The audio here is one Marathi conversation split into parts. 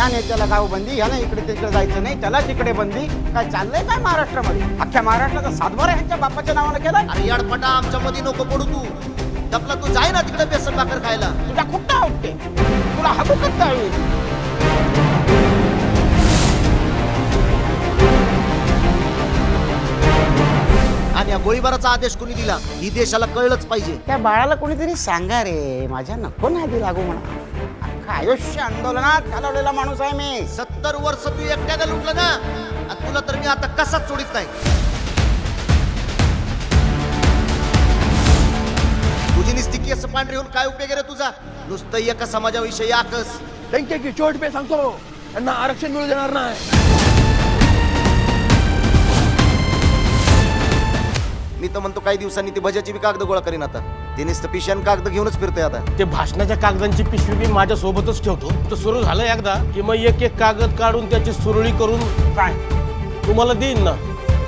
या नेत्याला गाव बंदी ह्याला इकडे तिकडे जायचं नाही त्याला तिकडे बंदी. काय चाललंय काय महाराष्ट्रामध्ये? अख्ख्या महाराष्ट्राचा सातबारा ह्यांच्या बापाच्या नावानं केलाय? अरे याडपटा आमच्या मध्ये नको पडू तू. दपला तू जाय ना तिकडे बेसन भाकर खायला. तुझ्या खूप आवडते तुला हबूकच द्यावी आणि या गोळीबाराचा आदेश कोणी दिला? ही देशाला कळलंच पाहिजे. त्या बाळाला कोणीतरी सांगा रे माझ्या नको नादी लागू म्हणा. आयुष्य आंदोलनात घालवलेला माणूस आहे मी. सत्तर वर्ष तू एकट्याने लुटलं ना? आणि तुला तर मी आता कसाच सोडित नाही? तुझी निस्ती केस पांढरी होऊन काय उपयोग आहे रे तुझा? नुसतं एका समाजाविषयी आकस. टंकेची चोट पे सांगतो. त्यांना आरक्षण मिळू देणार नाही. मी तर म्हणतो काही दिवसांनी ती भज्याची बी कागद गोळा करीन आता. ते नुसतं पिशान कागद घेऊनच फिरतोय आता. ते भाषणाच्या कागदांची पिशवी मी माझ्या सोबतच ठेवतो. तर सुरू झालं एकदा की मग एक एक कागद काढून त्याची सुरळी करून काय? तुम्हाला देईन ना.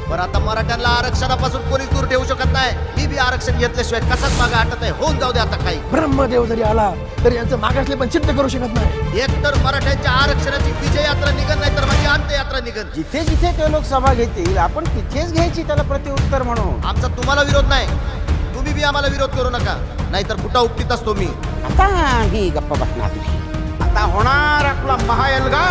बरं आता मराठ्यांना आरक्षणापासून कोणीच दूर ठेवू शकत नाही. मी बी आरक्षण घेतल्याशिवाय कसाच मागे हटत आहे होऊन जाऊ दे आता काही. ब्रह्मदेव जरी आला तरी यांचं मागासले पण सिद्ध करू शकत नाही. एक तर मराठ्यांच्या आरक्षणाची विजय यात्रा निघन नाही तर माझी अंत्ययात्रा निघन. जिथे जिथे ते लोक सभा घेतील आपण तिथेच घ्यायची त्याला प्रतिउत्तर म्हणून. आमचा तुम्हाला विरोध नाही. तुम्ही बी आम्हाला विरोध करू नका. नाहीतर कुठं उपटीत असतो मी. आता ही गप्पा बसणार. आता होणार आपला महायलगा.